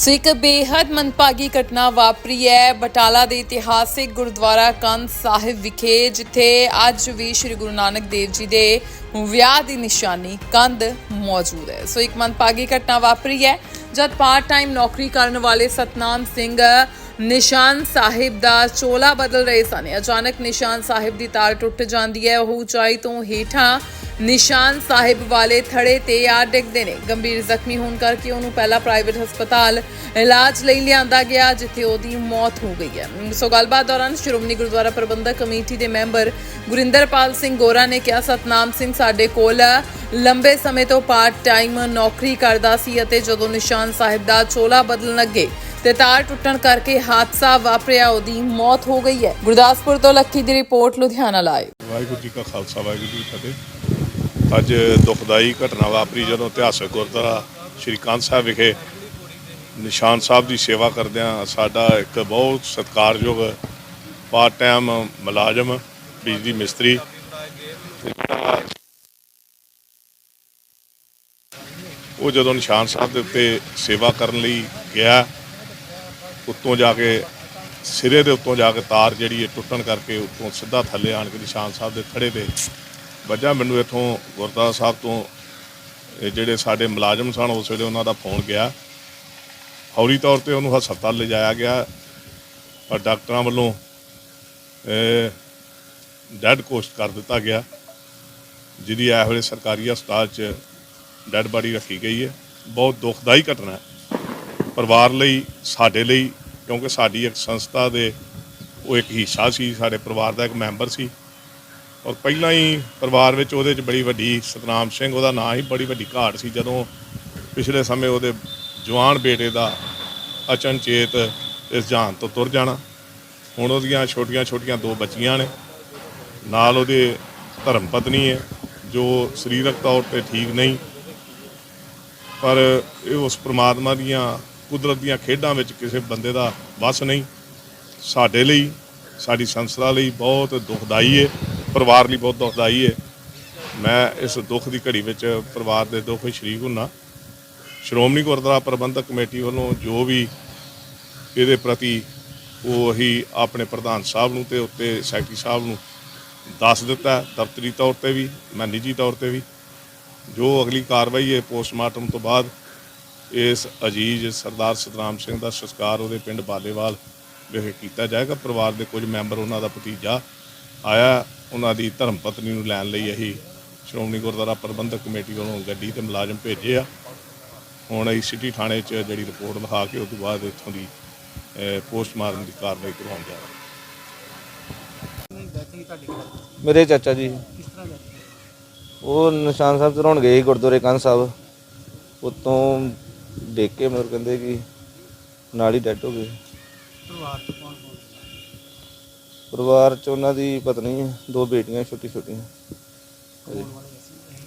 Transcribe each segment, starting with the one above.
ਸੋ ਇੱਕ ਬੇਹੱਦ ਮੰਦਭਾਗੀ ਘਟਨਾ ਵਾਪਰੀ ਹੈ ਬਟਾਲਾ ਦੇ ਇਤਿਹਾਸਿਕ ਗੁਰਦੁਆਰਾ ਕੰਧ ਸਾਹਿਬ ਵਿਖੇ, ਜਿੱਥੇ ਅੱਜ ਵੀ ਸ੍ਰੀ ਗੁਰੂ ਨਾਨਕ ਦੇਵ ਜੀ ਦੇ ਵਿਆਹ ਦੀ ਨਿਸ਼ਾਨੀ ਕੰਧ ਮੌਜੂਦ ਹੈ। ਸੋ ਇੱਕ ਮੰਦਭਾਗੀ ਘਟਨਾ ਵਾਪਰੀ ਹੈ, ਜਦ ਪਾਰਟ ਟਾਈਮ ਨੌਕਰੀ ਕਰਨ ਵਾਲੇ ਸਤਨਾਮ ਸਿੰਘ ਨਿਸ਼ਾਨ ਸਾਹਿਬ ਦਾ ਚੋਲਾ ਬਦਲ ਰਹੇ ਸਨ। ਅਚਾਨਕ ਨਿਸ਼ਾਨ ਸਾਹਿਬ ਦੀ ਤਾਰ ਟੁੱਟ ਜਾਂਦੀ ਹੈ, ਉਹ ਉਚਾਈ ਤੋਂ ਹੇਠਾਂ ਨਿਸ਼ਾਨ ਸਾਹਿਬ ਵਾਲੇ ਥੜੇ ਤੇ ਆ ਡਿੱਗਦੇ ਨੇ। ਗੰਭੀਰ ਜ਼ਖਮੀ ਹੋਣ ਕਰਕੇ ਉਹਨੂੰ ਪਹਿਲਾਂ ਪ੍ਰਾਈਵੇਟ ਹਸਪਤਾਲ ਇਲਾਜ ਲਈ ਲਿਆਂਦਾ ਗਿਆ, ਜਿੱਥੇ ਉਹਦੀ ਮੌਤ ਹੋ ਗਈ ਹੈ। ਸੋ ਗੱਲਬਾਤ ਦੌਰਾਨ ਸ਼੍ਰੋਮਣੀ ਗੁਰਦੁਆਰਾ ਪ੍ਰਬੰਧਕ ਕਮੇਟੀ ਦੇ ਮੈਂਬਰ ਗੁਰਿੰਦਰਪਾਲ ਸਿੰਘ ਗੋਰਾ ਨੇ ਕਿਹਾ, ਸਤਨਾਮ ਸਿੰਘ ਸਾਡੇ ਕੋਲ ਲੰਬੇ ਸਮੇਂ ਤੋਂ ਪਾਰਟ ਟਾਈਮ ਨੌਕਰੀ ਕਰਦਾ ਸੀ ਅਤੇ ਜਦੋਂ ਨਿਸ਼ਾਨ ਸਾਹਿਬ ਦਾ ਚੋਲਾ ਬਦਲਣ ਲੱਗੇ ਤੇ ਤਾਰ ਟੁੱਟਣ ਕਰਕੇ ਹਾਦਸਾ ਵਾਪਰਿਆ, ਉਹਦੀ ਮੌਤ ਹੋ ਗਈ ਹੈ। ਗੁਰਦਾਸਪੁਰ ਤੋਂ ਲੱਕੀ ਦੀ ਰਿਪੋਰਟ, ਲੁਧਿਆਣਾ ਲਾਈਵ। ਵਾਹਿਗੁਰੂ ਜੀ ਕਾ ਖਾਲਸਾ, ਵਾਹਿਗੁਰੂ ਜੀ ਕੀ ਫਤਿਹ। ਅੱਜ ਦੁਖਦਾਈ ਘਟਨਾ ਵਾਪਰੀ ਜਦੋਂ ਇਤਿਹਾਸਕ ਗੁਰਦੁਆਰਾ ਸ਼੍ਰੀ ਕਾਂਤ ਸਾਹਿਬ ਵਿਖੇ ਨਿਸ਼ਾਨ ਸਾਹਿਬ ਦੀ ਸੇਵਾ ਕਰਦਿਆਂ ਸਾਡਾ ਇੱਕ ਬਹੁਤ ਸਤਿਕਾਰਯੋਗ ਪਾਰਟ ਟਾਈਮ ਮੁਲਾਜ਼ਮ, ਬਿਜਲੀ ਮਿਸਤਰੀ ਉਹ ਜਦੋਂ ਨਿਸ਼ਾਨ ਸਾਹਿਬ ਦੇ ਉੱਤੇ ਸੇਵਾ ਕਰਨ ਲਈ ਗਿਆ, ਉੱਤੋਂ ਜਾ ਕੇ ਸਿਰੇ ਦੇ ਉੱਤੋਂ ਜਾ ਕੇ ਤਾਰ ਜਿਹੜੀ ਹੈ ਟੁੱਟਣ ਕਰਕੇ ਉੱਤੋਂ ਸਿੱਧਾ ਥੱਲੇ ਆਣ ਕੇ ਨਿਸ਼ਾਨ ਸਾਹਿਬ ਦੇ ਥੜੇ ਤੇ ਵੱਜਾ ਮੈਨੂੰ ਇੱਥੋਂ ਗੁਰਦੁਆਰਾ ਸਾਹਿਬ ਤੋਂ, ਇਹ ਜਿਹੜੇ ਸਾਡੇ ਮੁਲਾਜ਼ਮ ਸਨ, ਉਸ ਵੇਲੇ ਉਹਨਾਂ ਦਾ ਫੋਨ ਗਿਆ। ਫੌਰੀ ਤੌਰ ਤੇ ਉਹਨੂੰ ਹਸਪਤਾਲ ਲਿਜਾਇਆ ਗਿਆ ਪਰ ਡਾਕਟਰਾਂ ਵੱਲੋਂ ਡੈਡ ਕੋਸਟ ਕਰ ਦਿੱਤਾ ਗਿਆ, ਜਿਹਦੀ ਇਹ ਵੇਲੇ ਸਰਕਾਰੀ ਹਸਪਤਾਲ 'ਚ ਡੈਡ ਬਾਡੀ ਰੱਖੀ ਗਈ ਹੈ। ਬਹੁਤ ਦੁਖਦਾਈ ਘਟਨਾ ਹੈ। ਪਰਿਵਾਰ ਲਈ, ਸਾਡੇ ਲਈ, ਕਿਉਂਕਿ ਸਾਡੀ ਇੱਕ ਸੰਸਥਾ ਦੇ, ਉਹ ਇੱਕ ਹਿੱਸਾ ਸੀ, ਸਾਡੇ ਪਰਿਵਾਰ ਦਾ ਇੱਕ ਮੈਂਬਰ ਸੀ। ਔਰ ਪਹਿਲਾਂ ਹੀ ਪਰਿਵਾਰ ਵਿੱਚ ਉਹਦੇ 'ਚ ਬੜੀ ਵੱਡੀ ਸਤਨਾਮ ਸਿੰਘ, ਉਹਦਾ ਨਾਂ ਹੀ ਬੜੀ ਵੱਡੀ ਘਾਟ ਸੀ ਜਦੋਂ ਪਿਛਲੇ ਸਮੇਂ ਉਹਦੇ ਜਵਾਨ ਬੇਟੇ ਦਾ ਅਚਨਚੇਤ ਇਸ ਜਹਾਨ ਤੋਂ ਤੁਰ ਜਾਣਾ। ਹੁਣ ਉਹਦੀਆਂ ਛੋਟੀਆਂ ਛੋਟੀਆਂ ਦੋ ਬੱਚੀਆਂ ਨੇ। ਨਾਲ ਉਹਦੇ ਧਰਮ ਪਤਨੀ ਹੈ, ਜੋ ਸਰੀਰਕ ਤੌਰ ਤੇ ਠੀਕ ਨਹੀਂ। ਪਰ ਇਹ ਉਸ ਪ੍ਰਮਾਤਮਾ ਦੀਆਂ ਕੁਦਰਤ ਦੀਆਂ ਖੇਡਾਂ ਵਿੱਚ ਕਿਸੇ ਬੰਦੇ ਦਾ ਵਸ ਨਹੀਂ। ਸਾਡੇ ਲਈ, ਸਾਡੀ ਸੰਸਥਾ ਲਈ ਬਹੁਤ ਦੁਖਦਾਈ ਹੈ। ਪਰਿਵਾਰ ਲਈ ਬਹੁਤ ਦੁਖਦਾਈ ਹੈ ਮੈਂ ਇਸ ਦੁੱਖ ਦੀ ਘੜੀ ਵਿੱਚ ਪਰਿਵਾਰ ਦੇ ਦੁੱਖ ਵਿੱਚ ਸ਼ਰੀਕ ਹੁੰਨਾ। ਸ਼੍ਰੋਮਣੀ ਗੁਰਦੁਆਰਾ ਪ੍ਰਬੰਧਕ ਕਮੇਟੀ ਵੱਲੋਂ ਜੋ ਵੀ ਇਹਦੇ ਪ੍ਰਤੀ ਉਹ ਅਸੀਂ ਆਪਣੇ ਪ੍ਰਧਾਨ ਸਾਹਿਬ ਨੂੰ ਤੇ ਉੱਤੇ ਸੈਕਟਰੀ ਸਾਹਿਬ ਨੂੰ ਦੱਸ ਦਿੱਤਾ, ਦਫ਼ਤਰੀ ਤੌਰ ਤੇ ਵੀ, ਮੈਂ ਨਿੱਜੀ ਤੌਰ ਤੇ ਵੀ। ਜੋ ਅਗਲੀ ਕਾਰਵਾਈ ਹੈ ਪੋਸਟਮਾਰਟਮ ਤੋਂ ਬਾਅਦ ਇਸ ਅਜੀਜ਼ ਸਰਦਾਰ ਸਤਨਾਮ ਸਿੰਘ ਦਾ ਸੰਸਕਾਰ ਉਹਦੇ ਪਿੰਡ ਬਾਲੇਵਾਲ ਵਿਖੇ ਕੀਤਾ ਜਾਏਗਾ। ਪਰਿਵਾਰ ਦੇ ਕੁਝ ਮੈਂਬਰ ਉਹਨਾਂ ਦਾ ਭਤੀਜਾ ਆਇਆ ਉਹਨਾਂ ਦੀ ਧਰਮ ਪਤਨੀ ਨੂੰ ਲੈਣ ਲਈ ਅਸੀਂ ਸ਼੍ਰੋਮਣੀ ਗੁਰਦੁਆਰਾ ਪ੍ਰਬੰਧਕ ਕਮੇਟੀ ਵੱਲੋਂ ਗੱਡੀ ਤੇ ਮੁਲਾਜ਼ਮ ਭੇਜੇ ਆ। ਹੁਣ ਅਸੀਂ ਸਿਟੀ ਥਾਣੇ 'ਚ ਜਿਹੜੀ ਰਿਪੋਰਟ ਲਿਖਾ ਕੇ ਉਸ ਤੋਂ ਬਾਅਦ ਇੱਥੋਂ ਦੀ ਪੋਸਟਮਾਰਟਮ ਦੀ ਕਾਰਵਾਈ ਕਰਵਾਉਣ ਜਾ ਰਹੇ ਮੇਰੇ ਚਾਚਾ ਜੀ? ਉਹ ਨਿਸ਼ਾਨ ਸਾਹਿਬ ਚੜਾਉਣ ਗਏ ਸੀ ਗੁਰਦੁਆਰੇ ਕੰਨ ਸਾਹਿਬ। ਉਤੋਂ ਦੇਖ ਕੇ ਮੈਨੂੰ ਕਹਿੰਦੇ ਕਿ ਨਾਲ ਹੀ ਡੈਡ ਹੋ ਗਏ। ਪਰਿਵਾਰ ਚ ਕੌਣ ਕੌਣ ਪਰਿਵਾਰ ਚ ਉਹਨਾਂ ਦੀ ਪਤਨੀ ਹੈ ਦੋ ਬੇਟੀਆਂ ਛੋਟੀ ਛੋਟੀਆਂ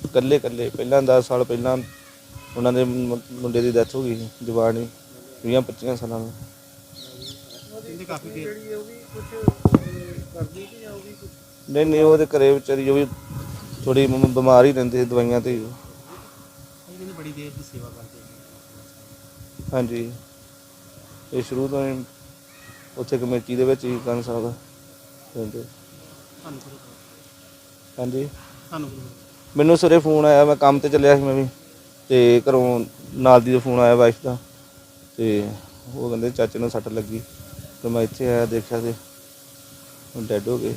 ਇਕੱਲੇ ਇਕੱਲੇ ਪਹਿਲਾਂ 10 ਸਾਲ ਪਹਿਲਾਂ ਉਹਨਾਂ ਦੇ ਮੁੰ- ਮੁੰਡੇ ਦੀ ਡੈਥ ਹੋ ਗਈ ਸੀ ਜਵਾਨੀ 20 25 ਸਾਲਾਂ ਦਾ ਕਹਿੰਦੇ ਕਾਫੀ ਦੇਰ ਨਹੀਂ ਨਹੀਂ ਉਹਦੇ ਘਰੇ ਵਿਚਾਰੀ ਉਹ ਵੀ ਥੋੜੀ ਬਿਮਾਰ ਹੀ ਰਹਿੰਦੇ ਸੀ ਦਵਾਈਆਂ ਤੇ। ਹੀ। ਕਹਿੰਦੇ ਬੜੀ ਦੇਰ ਦੀ ਸੇਵਾ ਕਰਦੇ ਨੇ। ਹਾਂਜੀ। ਇਹ ਸ਼ੁਰੂ ਤੋਂ ਹੀ ਉੱਥੇ ਕਮੇਟੀ ਦੇ ਵਿੱਚ ਹੀ ਕੰਨ ਸਾਹਿਬ ਤੁਹਾਨੂੰ ਗੁਰੂ ਹਾਂਜੀ। ਤੁਹਾਨੂੰ ਗੁਰੂ ਘਰ। ਮੈਨੂੰ ਸਵੇਰੇ ਫੋਨ ਆਇਆ ਮੈਂ ਕੰਮ ਤੇ ਚੱਲਿਆ ਸੀ ਮੈਂ ਵੀ ਤੇ ਘਰੋਂ ਨਾਲ ਦੀ ਦਾ ਫੋਨ ਆਇਆ ਵਾਈਫ ਦਾ ਤੇ ਉਹ ਕਹਿੰਦੇ ਚਾਚੇ ਨੂੰ ਸੱਟ ਲੱਗੀ ਤੇ ਮੈਂ ਇੱਥੇ ਆਇਆ ਦੇਖਿਆ ਤੇ ਡੈਡ ਹੋ ਗਏ।